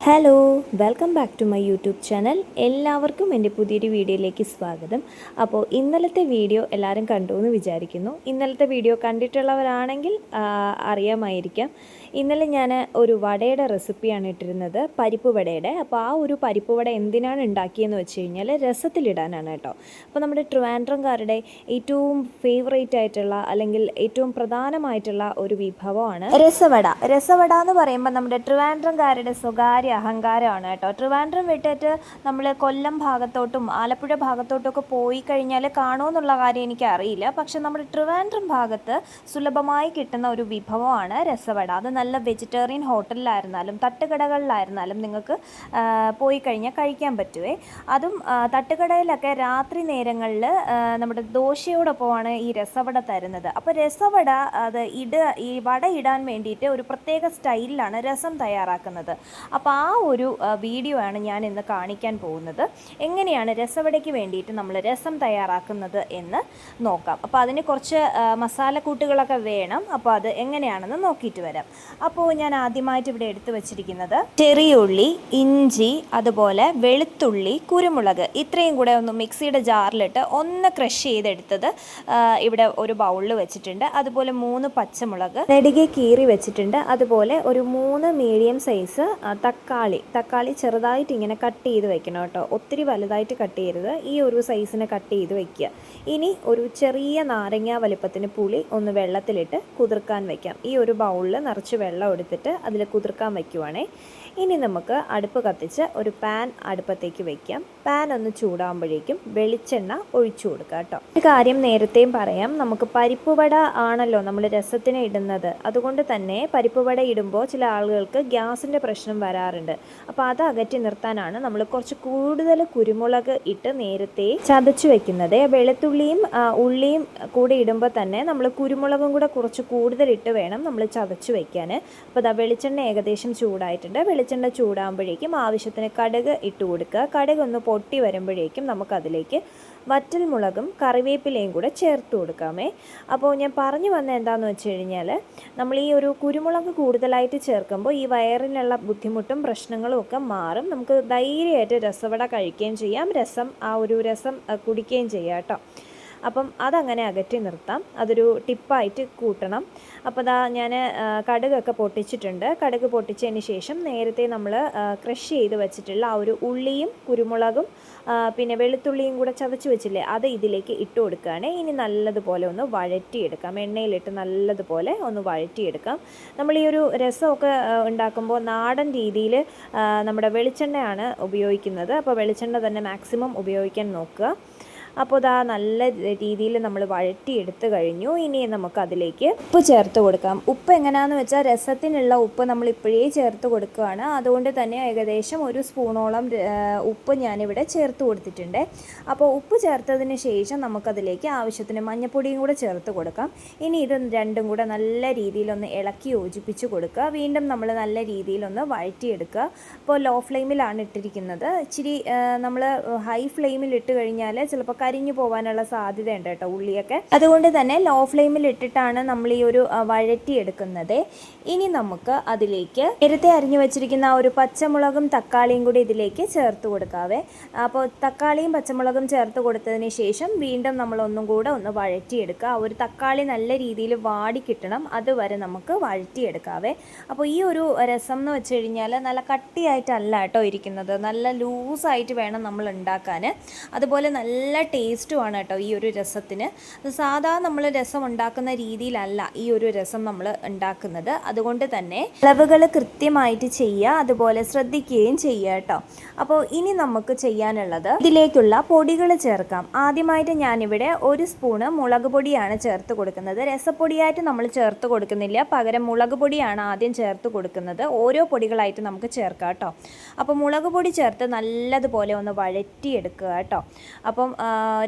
Hello welcome back to my YouTube channel എല്ലാവർക്കും എന്റെ പുതിയൊരു വീഡിയോയിലേക്ക് സ്വാഗതം. അപ്പോൾ ഇന്നലത്തെ വീഡിയോ എല്ലാവരും കണ്ടു എന്ന് വിചാരിക്കുന്നു. ഇന്നലത്തെ വീഡിയോ കണ്ടിട്ടുള്ളവരാണെങ്കിൽ അറിയാമായിരിക്കാം. ഇന്നലെ ഞാൻ ഒരു വടയുടെ റെസിപ്പിയാണ് ഇട്ടിരുന്നത് പരിപ്പ് വടയുടെ. അപ്പോൾ ആ ഒരു പരിപ്പ് വട എന്തിനാണ് ഉണ്ടാക്കിയെന്ന് വെച്ച് കഴിഞ്ഞാൽ രസത്തിലിടാനാണ് കേട്ടോ. അപ്പോൾ നമ്മുടെ ട്രിവാൻഡ്രംകാരുടെ ഏറ്റവും ഫേവറേറ്റ് ആയിട്ടുള്ള അല്ലെങ്കിൽ ഏറ്റവും പ്രധാനമായിട്ടുള്ള ഒരു വിഭവമാണ് രസവട. രസവട എന്ന് പറയുമ്പോൾ നമ്മുടെ ട്രിവാൻഡ്രംകാരുടെ സ്വകാര്യ അഹങ്കാരമാണ് കേട്ടോ. ട്രിവാൻഡ്രം വിട്ടിട്ട് നമ്മൾ കൊല്ലം ഭാഗത്തോട്ടും ആലപ്പുഴ ഭാഗത്തോട്ടൊക്കെ പോയി കഴിഞ്ഞാൽ കാണുമെന്നുള്ള കാര്യം എനിക്ക് അറിയില്ല. പക്ഷെ നമ്മുടെ ട്രിവാൻഡ്രം ഭാഗത്ത് സുലഭമായി കിട്ടുന്ന ഒരു വിഭവമാണ് രസവട. അത് നല്ല വെജിറ്റേറിയൻ ഹോട്ടലിലായിരുന്നാലും തട്ടുകടകളിലായിരുന്നാലും നിങ്ങൾക്ക് പോയി കഴിഞ്ഞാൽ കഴിക്കാൻ പറ്റുവേ. അതും തട്ടുകടയിലൊക്കെ രാത്രി നേരങ്ങളിൽ നമ്മുടെ ദോശയോടൊപ്പമാണ് ഈ രസവട തരുന്നത്. അപ്പോൾ രസവട അത് ഇട ഈ വട ഇടാൻ വേണ്ടിയിട്ട് ഒരു പ്രത്യേക സ്റ്റൈലിലാണ് രസം തയ്യാറാക്കുന്നത്. അപ്പോൾ ആ ഒരു വീഡിയോ ആണ് ഞാൻ ഇന്ന് കാണിക്കാൻ പോകുന്നത്. എങ്ങനെയാണ് രസവടയ്ക്ക് വേണ്ടിയിട്ട് നമ്മൾ രസം തയ്യാറാക്കുന്നത് എന്ന് നോക്കാം. അപ്പോൾ അതിന് കുറച്ച് മസാലക്കൂട്ടുകളൊക്കെ വേണം. അപ്പോൾ അത് എങ്ങനെയാണെന്ന് നോക്കിയിട്ട് വരാം. അപ്പോൾ ഞാൻ ആദ്യമായിട്ട് ഇവിടെ എടുത്തു വച്ചിരിക്കുന്നത് ചെറിയുള്ളി ഇഞ്ചി അതുപോലെ വെളുത്തുള്ളി കുരുമുളക്. ഇത്രയും കൂടെ ഒന്ന് മിക്സിയുടെ ജാറിലിട്ട് ഒന്ന് ക്രഷ് ചെയ്തെടുത്തത് ഇവിടെ ഒരു ബൗളിൽ വെച്ചിട്ടുണ്ട്. അതുപോലെ മൂന്ന് പച്ചമുളക് നെടുകെ കീറി വെച്ചിട്ടുണ്ട്. അതുപോലെ ഒരു മൂന്ന് മീഡിയം സൈസ് തക്കാളി. തക്കാളി ചെറുതായിട്ട് ഇങ്ങനെ കട്ട് ചെയ്ത് വെക്കണം കേട്ടോ. ഒത്തിരി വലുതായിട്ട് കട്ട് ചെയ്യരുത്. ഈ ഒരു സൈസിന് കട്ട് ചെയ്ത് വെക്കുക. ഇനി ഒരു ചെറിയ നാരങ്ങ വലിപ്പത്തിന് പുളി ഒന്ന് വെള്ളത്തിലിട്ട് കുതിർക്കാൻ വെക്കാം. ഈ ഒരു ബൗളിൽ നിറച്ച് വെള്ളം എടുത്തിട്ട് അതിൽ കുതിർക്കാൻ വെക്കുവാണേ ഇനി നമുക്ക് അടുപ്പ് കത്തിച്ച് ഒരു പാൻ അടുപ്പത്തേക്ക് വെക്കാം. പാൻ ഒന്ന് ചൂടാകുമ്പോഴേക്കും വെളിച്ചെണ്ണ ഒഴിച്ചു കൊടുക്കുക കേട്ടോ. ഒരു കാര്യം നേരത്തെയും പറയാം. നമുക്ക് പരിപ്പുവട ആണല്ലോ നമ്മൾ രസത്തിന് ഇടുന്നത്. അതുകൊണ്ട് തന്നെ പരിപ്പുവട ഇടുമ്പോൾ ചില ആളുകൾക്ക് ഗ്യാസിന്റെ പ്രശ്നം വരാറുണ്ട്. അപ്പോൾ അത് അകറ്റി നിർത്താനാണ് നമ്മൾ കുറച്ച് കൂടുതൽ കുരുമുളക് ഇട്ട് നേരത്തെ ചതച്ചു വെക്കുന്നത്. വെളുത്തുള്ളിയും ഉള്ളിയും കൂടെ ഇടുമ്പോൾ തന്നെ നമ്മൾ കുരുമുളകും കൂടെ കുറച്ച് കൂടുതൽ ഇട്ട് വേണം നമ്മൾ ചതച്ചു വെക്കാൻ അപ്പോൾ ദാ വെളിച്ചെണ്ണ ഏകദേശം ചൂടായിട്ടുണ്ട്. വെളിച്ചെണ്ണ ചൂടാകുമ്പോഴേക്കും ആവശ്യത്തിന് കടുക് ഇട്ട് കൊടുക്കുക. കടുക് ഒന്ന് പൊട്ടി വരുമ്പോഴേക്കും നമുക്കതിലേക്ക് വറ്റൽ മുളകും കറിവേപ്പിലയും കൂടെ ചേർത്ത് കൊടുക്കാമേ. അപ്പോൾ ഞാൻ പറഞ്ഞു വന്ന എന്താണെന്ന് വെച്ച് കഴിഞ്ഞാൽ നമ്മൾ ഈ ഒരു കുരുമുളക് കൂടുതലായിട്ട് ചേർക്കുമ്പോൾ ഈ വയറിനുള്ള ബുദ്ധിമുട്ടും പ്രശ്നങ്ങളും ഒക്കെ മാറും. നമുക്ക് ധൈര്യമായിട്ട് രസവട കഴിക്കുകയും ചെയ്യാം. രസം ആ ഒരു രസം കുടിക്കുകയും ചെയ്യാം കേട്ടോ. അപ്പം അതങ്ങനെ അകറ്റി നിർത്താം. അതൊരു ടിപ്പായിട്ട് കൂട്ടണം. അപ്പോൾ അതാ ഞാൻ കടുകൊക്കെ പൊട്ടിച്ചിട്ടുണ്ട്. കടുക് പൊട്ടിച്ചതിന് ശേഷം നേരത്തെ നമ്മൾ ക്രഷ് ചെയ്ത് വെച്ചിട്ടുള്ള ആ ഒരു ഉള്ളിയും കുരുമുളകും പിന്നെ വെളുത്തുള്ളിയും കൂടെ ചതച്ച് വെച്ചില്ലേ അത് ഇതിലേക്ക് ഇട്ട് കൊടുക്കുകയാണ്. ഇനി നല്ലതുപോലെ ഒന്ന് വഴറ്റിയെടുക്കാം. എണ്ണയിലിട്ട് നല്ലതുപോലെ ഒന്ന് വഴറ്റിയെടുക്കാം. നമ്മൾ ഈ ഒരു രസമൊക്കെ ഉണ്ടാക്കുമ്പോൾ നാടൻ രീതിയിൽ നമ്മുടെ വെളിച്ചെണ്ണയാണ് ഉപയോഗിക്കുന്നത്. അപ്പോൾ വെളിച്ചെണ്ണ തന്നെ മാക്സിമം ഉപയോഗിക്കാൻ നോക്കുക. അപ്പോൾ ഇതാ നല്ല രീതിയിൽ നമ്മൾ വഴറ്റിയെടുത്ത് കഴിഞ്ഞു. ഇനി നമുക്ക് അതിലേക്ക് ഉപ്പ് ചേർത്ത് കൊടുക്കാം. ഉപ്പ് എങ്ങനെയാണെന്ന് വെച്ചാൽ രസത്തിനുള്ള ഉപ്പ് നമ്മൾ ഇപ്പോഴേ ചേർത്ത് കൊടുക്കുകയാണ്. അതുകൊണ്ട് തന്നെ ഏകദേശം ഒരു സ്പൂണോളം ഉപ്പ് ഞാനിവിടെ ചേർത്ത് കൊടുത്തിട്ടുണ്ട്. അപ്പോൾ ഉപ്പ് ചേർത്തതിന് ശേഷം നമുക്കതിലേക്ക് ആവശ്യത്തിന് മഞ്ഞപ്പൊടിയും കൂടെ ചേർത്ത് കൊടുക്കാം. ഇനി ഇത് രണ്ടും കൂടെ നല്ല രീതിയിലൊന്ന് ഇളക്കി യോജിപ്പിച്ച് കൊടുക്കുക. വീണ്ടും നമ്മൾ നല്ല രീതിയിലൊന്ന് വഴറ്റിയെടുക്കുക. അപ്പോൾ ലോ ഫ്ലെയിമിലാണ് ഇട്ടിരിക്കുന്നത്. ഇച്ചിരി നമ്മൾ ഹൈ ഫ്ലെയിമിൽ ഇട്ട് കഴിഞ്ഞാൽ ചിലപ്പോൾ കരിഞ്ഞു പോകാനുള്ള സാധ്യതയുണ്ട് കേട്ടോ ഉള്ളിയൊക്കെ. അതുകൊണ്ട് തന്നെ ലോ ഫ്ലെയിമിൽ ഇട്ടിട്ടാണ് നമ്മൾ ഈ ഒരു വഴറ്റി വഴറ്റിയെടുക്കുന്നത്. ഇനി നമുക്ക് അതിലേക്ക് നേരത്തെ അരിഞ്ഞു വെച്ചിരിക്കുന്ന ഒരു പച്ചമുളകും തക്കാളിയും കൂടി ഇതിലേക്ക് ചേർത്ത് കൊടുക്കാവേ. അപ്പോൾ തക്കാളിയും പച്ചമുളകും ചേർത്ത് കൊടുത്തതിന് ശേഷം വീണ്ടും നമ്മൾ ഒന്നും കൂടെ ഒന്ന് വഴറ്റിയെടുക്കുക. ആ ഒരു തക്കാളി നല്ല രീതിയിൽ വാടി കിട്ടണം. അതുവരെ നമുക്ക് വഴറ്റിയെടുക്കാവേ. അപ്പോൾ ഈ ഒരു രസം എന്ന് വെച്ച് കഴിഞ്ഞാൽ നല്ല കട്ടിയായിട്ടല്ല കേട്ടോ ഇരിക്കുന്നത്. നല്ല ലൂസായിട്ട് വേണം നമ്മൾ ഉണ്ടാക്കാൻ അതുപോലെ നല്ല ടേസ്റ്റുമാണ് കേട്ടോ ഈ ഒരു രസത്തിന്. സാധാ നമ്മൾ രസം ഉണ്ടാക്കുന്ന രീതിയിലല്ല ഈ ഒരു രസം നമ്മൾ ഉണ്ടാക്കുന്നത്. അതുകൊണ്ട് തന്നെ അളവുകൾ കൃത്യമായിട്ട് ചെയ്യുക അതുപോലെ ശ്രദ്ധിക്കുകയും ചെയ്യുക കേട്ടോ. അപ്പോൾ ഇനി നമുക്ക് ചെയ്യാനുള്ളത് ഇതിലേക്കുള്ള പൊടികൾ ചേർക്കാം. ആദ്യമായിട്ട് ഞാനിവിടെ ഒരു സ്പൂണ് മുളക് പൊടിയാണ് ചേർത്ത് കൊടുക്കുന്നത്. രസപ്പൊടിയായിട്ട് നമ്മൾ ചേർത്ത് കൊടുക്കുന്നില്ല. പകരം മുളക് പൊടിയാണ് ആദ്യം ചേർത്ത് കൊടുക്കുന്നത്. ഓരോ പൊടികളായിട്ട് നമുക്ക് ചേർക്കാം കേട്ടോ. അപ്പോൾ മുളക് പൊടി ചേർത്ത് നല്ലതുപോലെ ഒന്ന് വഴറ്റിയെടുക്കുക കേട്ടോ. അപ്പം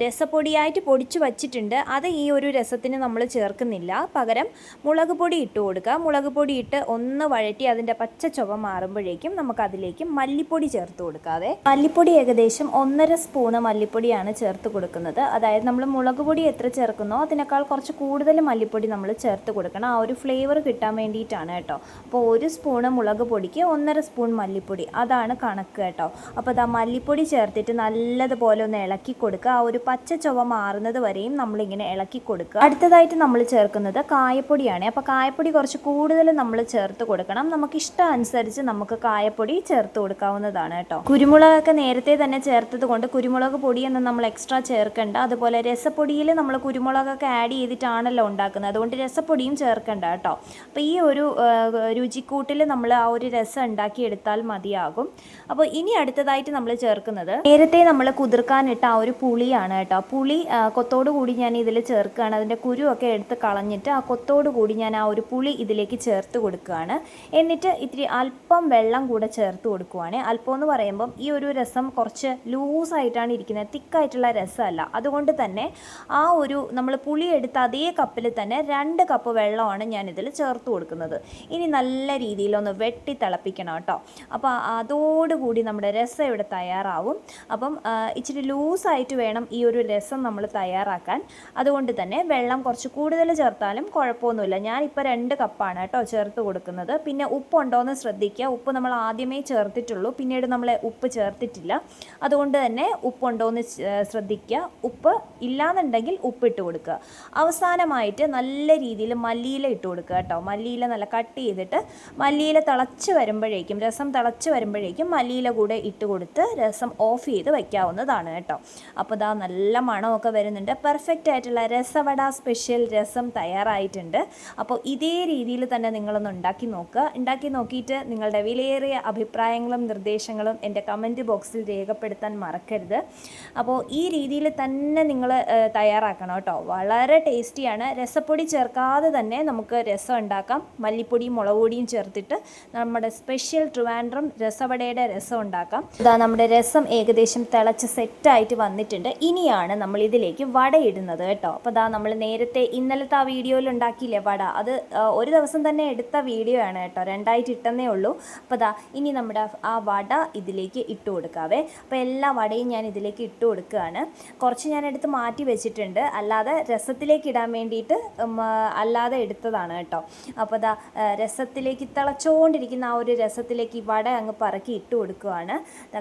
രസപ്പൊടിയായിട്ട് പൊടിച്ച് വച്ചിട്ടുണ്ട്. അത് ഈ ഒരു രസത്തിന് നമ്മൾ ചേർക്കുന്നില്ല. പകരം മുളക് പൊടി ഇട്ട് കൊടുക്കുക. മുളക് പൊടി ഇട്ട് ഒന്ന് വഴറ്റി അതിന്റെ പച്ച ചുവ മാറുമ്പോഴേക്കും നമുക്ക് അതിലേക്ക് മല്ലിപ്പൊടി ചേർത്ത് കൊടുക്കാതെ മല്ലിപ്പൊടി ഏകദേശം ഒന്നര സ്പൂണ് മല്ലിപ്പൊടിയാണ് ചേർത്ത് കൊടുക്കുന്നത്. അതായത് നമ്മൾ മുളക് പൊടി എത്ര ചേർക്കുന്നോ അതിനേക്കാൾ കുറച്ച് കൂടുതൽ മല്ലിപ്പൊടി നമ്മൾ ചേർത്ത് കൊടുക്കണം. ആ ഒരു ഫ്ലേവർ കിട്ടാൻ വേണ്ടിയിട്ടാണ് കേട്ടോ. അപ്പോൾ ഒരു സ്പൂണ് മുളക് പൊടിക്ക് ഒന്നര സ്പൂൺ മല്ലിപ്പൊടി. അതാണ് കണക്ക് കേട്ടോ. അപ്പോൾ ഇതാ മല്ലിപ്പൊടി ചേർത്തിട്ട് നല്ലതുപോലെ ഒന്ന് ഇളക്കി കൊടുക്കുക. ആ ഒരു പച്ച ചുവ മാറുന്നത് വരെയും നമ്മളിങ്ങനെ ഇളക്കി കൊടുക്കുക. അടുത്തതായിട്ട് നമ്മൾ ചേർക്കുന്നത് കായപ്പൊടിയാണ്. അപ്പോൾ കായപ്പൊടി കുറച്ച് കൂടുതൽ നമ്മൾ ചേർത്ത് കൊടുക്കണം. നമുക്ക് ഇഷ്ടം അനുസരിച്ച് നമുക്ക് കായപ്പൊടി ചേർത്ത് കൊടുക്കാവുന്നതാണ് കേട്ടോ. കുരുമുളകൊക്കെ നേരത്തെ തന്നെ ചേർത്തത് കൊണ്ട് കുരുമുളക് പൊടിയൊന്നും നമ്മൾ എക്സ്ട്രാ ചേർക്കണ്ട. അതുപോലെ രസപ്പൊടിയിൽ നമ്മൾ കുരുമുളകൊക്കെ ആഡ് ചെയ്തിട്ടാണല്ലോ ഉണ്ടാക്കുന്നത്. അതുകൊണ്ട് രസപ്പൊടിയും ചേർക്കണ്ട കേട്ടോ. അപ്പോൾ ഈ ഒരു രുചിക്കൂട്ടിൽ നമ്മൾ ആ ഒരു രസം ഉണ്ടാക്കിയെടുത്താൽ മതിയാകും. അപ്പോൾ ഇനി അടുത്തതായിട്ട് നമ്മൾ ചേർക്കുന്നത് നേരത്തെ നമ്മൾ കുതിർക്കാനിട്ട ആ ഒരു പുളിയാണ് കേട്ടോ. പുളി കൊത്തോട് കൂടി ഞാൻ ഇതിൽ ചേർക്കുകയാണ്. അതിന്റെ കുരുവൊക്കെ എടുത്ത് കളഞ്ഞിട്ട് ആ കൊത്തോട് കൂടി ഞാൻ ആ ഒരു പുളി ഇതിലേക്ക് ചേർത്ത് കൊടുക്കുകയാണ്. എന്നിട്ട് ഇത്തിരി അല്പം വെള്ളം കൂടെ ചേർത്ത് കൊടുക്കുവാണ്. അല്പം എന്ന് പറയുമ്പം ഈ ഒരു രസം കുറച്ച് ലൂസായിട്ടാണ് ഇരിക്കുന്നത്. തിക്കായിട്ടുള്ള രസമല്ല. അതുകൊണ്ട് തന്നെ ആ ഒരു നമ്മൾ പുളി എടുത്ത അതേ കപ്പിൽ തന്നെ രണ്ട് കപ്പ് വെള്ളമാണ് ഞാൻ ഇതിൽ ചേർത്ത് കൊടുക്കുന്നത്. ഇനി നല്ല രീതിയിലൊന്ന് വെട്ടി തിളപ്പിക്കണം കേട്ടോ. അപ്പോൾ അതോടുകൂടി നമ്മുടെ രസം ഇവിടെ തയ്യാറാവും. അപ്പം ഇച്ചിരി ലൂസായിട്ട് വേണം ഈ ഒരു രസം നമ്മൾ തയ്യാറാക്കാൻ. അതുകൊണ്ട് തന്നെ വെള്ളം കുറച്ച് കൂടുതൽ ചേർത്താലും കുഴപ്പമൊന്നുമില്ല. ഞാനിപ്പോൾ രണ്ട് കപ്പാണ് കേട്ടോ ചേർത്ത് കൊടുക്കുന്നത്. പിന്നെ ഉപ്പുണ്ടോ എന്ന് ശ്രദ്ധിക്കുക. ഉപ്പ് നമ്മൾ ആദ്യമേ ചേർത്തിട്ടുള്ളൂ. പിന്നീട് നമ്മൾ ഉപ്പ് ചേർത്തിട്ടില്ല. അതുകൊണ്ട് തന്നെ ഉപ്പുണ്ടോ എന്ന് ശ്രദ്ധിക്കുക. ഉപ്പ് ഇല്ലാന്നുണ്ടെങ്കിൽ ഉപ്പിട്ട് കൊടുക്കുക. അവസാനമായിട്ട് നല്ല രീതിയിൽ മല്ലിയില ഇട്ട് കൊടുക്കുക കേട്ടോ. മല്ലിയില നല്ല കട്ട് ചെയ്തിട്ട് മല്ലിയില തിളച്ച് വരുമ്പോഴേക്കും രസം തിളച്ച് വരുമ്പോഴേക്കും മല്ലിയില കൂടെ ഇട്ട് കൊടുത്ത് രസം ഓഫ് ചെയ്ത് വയ്ക്കാവുന്നതാണ് കേട്ടോ. അപ്പോൾ ഇതാ നല്ല മണമൊക്കെ വരുന്നുണ്ട്. പെർഫെക്റ്റ് ആയിട്ടുള്ള രസവട സ്പെഷ്യൽ രസം തയ്യാറായിട്ടുണ്ട്. അപ്പോൾ ഇതേ രീതിയിൽ തന്നെ നിങ്ങളൊന്ന് ഉണ്ടാക്കി നോക്കുക. ഉണ്ടാക്കി നോക്കിയിട്ട് നിങ്ങളുടെ വിലയേറിയ അഭിപ്രായങ്ങളും നിർദ്ദേശങ്ങളും എന്റെ കമന്റ് ബോക്സിൽ രേഖപ്പെടുത്താൻ മറക്കരുത്. അപ്പോൾ ഈ രീതിയിൽ തന്നെ നിങ്ങൾ തയ്യാറാക്കണം കേട്ടോ. വളരെ ടേസ്റ്റിയാണ് രസപ്പൊടി ചേർക്കാതെ തന്നെ നമുക്ക് രസം ഉണ്ടാക്കാം. മല്ലിപ്പൊടിയും മുളക് പൊടിയും ചേർത്തിട്ട് നമ്മുടെ സ്പെഷ്യൽ ട്രിവാൻഡ്രം രസവടയുടെ രസം ഉണ്ടാക്കാം. ഇതാ നമ്മുടെ രസം ഏകദേശം തിളച്ച് സെറ്റായിട്ട് വന്നിട്ടുണ്ട്. ഇനിയാണ് നമ്മൾ ഇതിലേക്ക് വട ഇടുന്നത് കേട്ടോ. അപ്പോൾ ദാ നമ്മൾ നേരത്തെ ഇന്നലത്തെ ആ വീഡിയോയിൽ ഉണ്ടാക്കിയില്ലേ വട? അത് ഒരു ദിവസം തന്നെ എടുത്ത വീഡിയോ ആണ് കേട്ടോ. രണ്ടായിട്ട് ഇട്ടെന്നേ ഉള്ളൂ. അപ്പോൾ ദാ ഇനി നമ്മുടെ ആ വട ഇതിലേക്ക് ഇട്ട് കൊടുക്കാവേ. അപ്പോൾ എല്ലാ വടയും ഞാൻ ഇതിലേക്ക് ഇട്ട് കൊടുക്കുകയാണ്. കുറച്ച് ഞാൻ എടുത്ത് മാറ്റി വെച്ചിട്ടുണ്ട്. അല്ലാതെ രസത്തിലേക്ക് ഇടാൻ വേണ്ടിയിട്ട് അല്ലാതെ എടുത്തതാണ് കേട്ടോ. അപ്പോൾ ദാ രസത്തിലേക്ക് തിളച്ചുകൊണ്ടിരിക്കുന്ന ആ ഒരു രസത്തിലേക്ക് ഈ വട അങ്ങ് പറക്കി ഇട്ട് കൊടുക്കുകയാണ്.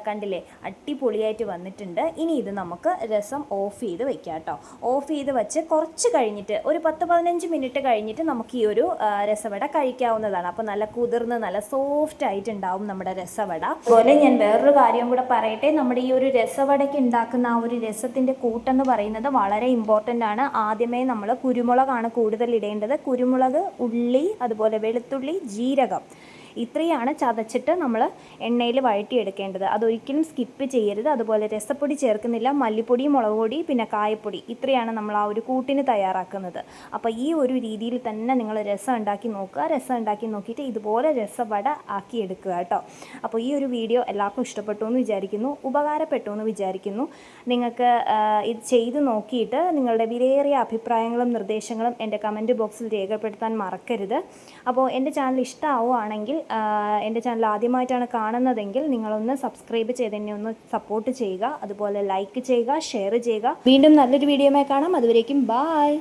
കണ്ടില്ലേ? അടിപൊളിയായിട്ട് വന്നിട്ടുണ്ട്. ഇനി ഇത് നമുക്ക് രസം ഓഫ് ചെയ്ത് വെക്കാം കേട്ടോ ഓഫ് ചെയ്ത് വെച്ച് കുറച്ച് കഴിഞ്ഞിട്ട് ഒരു പത്ത് പതിനഞ്ച് മിനിറ്റ് കഴിഞ്ഞിട്ട് നമുക്ക് ഈ ഒരു രസവട കഴിക്കാവുന്നതാണ്. അപ്പോൾ നല്ല കുതിർന്ന് നല്ല സോഫ്റ്റ് ആയിട്ട് ആയിട്ടുണ്ടാവും നമ്മുടെ രസവട. അതുപോലെ ഞാൻ വേറൊരു കാര്യം കൂടെ പറയട്ടെ. നമ്മുടെ ഈ ഒരു രസവടയ്ക്ക് ഉണ്ടാക്കുന്ന ആ ഒരു രസത്തിന്റെ കൂട്ടെന്ന് പറയുന്നത് വളരെ ഇമ്പോർട്ടന്റ് ആണ്. ആദ്യമേ നമ്മൾ കുരുമുളകാണ് കൂടുതൽ ഇടേണ്ടത്. കുരുമുളക് ഉള്ളി അതുപോലെ വെളുത്തുള്ളി ജീരകം. ഇത്രയാണ് ചതച്ചിട്ട് നമ്മൾ എണ്ണയിൽ വഴറ്റിയെടുക്കേണ്ടത്. അതൊരിക്കലും സ്കിപ്പ് ചെയ്യരുത്. അതുപോലെ രസപ്പൊടി ചേർക്കുന്നില്ല. മല്ലിപ്പൊടി മുളക് പൊടി പിന്നെ കായപ്പൊടി. ഇത്രയാണ് നമ്മൾ ആ ഒരു കൂട്ടിന് തയ്യാറാക്കുന്നത്. അപ്പോൾ ഈ ഒരു രീതിയിൽ തന്നെ നിങ്ങൾ രസം ഉണ്ടാക്കി നോക്കുക. രസം ഉണ്ടാക്കി നോക്കിയിട്ട് ഇതുപോലെ രസവട ആക്കി എടുക്കുക കേട്ടോ. അപ്പോൾ ഈ ഒരു വീഡിയോ എല്ലാവർക്കും ഇഷ്ടപ്പെട്ടു എന്ന് വിചാരിക്കുന്നു. ഉപകാരപ്പെട്ടു എന്ന് വിചാരിക്കുന്നു. നിങ്ങൾക്ക് ഇത് ചെയ്ത് നോക്കിയിട്ട് നിങ്ങളുടെ വിലയേറിയ അഭിപ്രായങ്ങളും നിർദ്ദേശങ്ങളും എന്റെ കമന്റ് ബോക്സിൽ രേഖപ്പെടുത്താൻ മറക്കരുത്. അപ്പോൾ എന്റെ ചാനൽ ഇഷ്ടമാവുകയാണെങ്കിൽ എന്റെ ചാനൽ ആദ്യമായിട്ടാണ് കാണുന്നതെങ്കിൽ നിങ്ങളൊന്ന് സബ്സ്ക്രൈബ് ചെയ്ത് എന്നെ ഒന്ന് സപ്പോർട്ട് ചെയ്യുക. അതുപോലെ ലൈക്ക് ചെയ്യുക ഷെയർ ചെയ്യുക. വീണ്ടും നല്ലൊരു വീഡിയോമായി കാണാം. അതുവരേക്കും ബായ്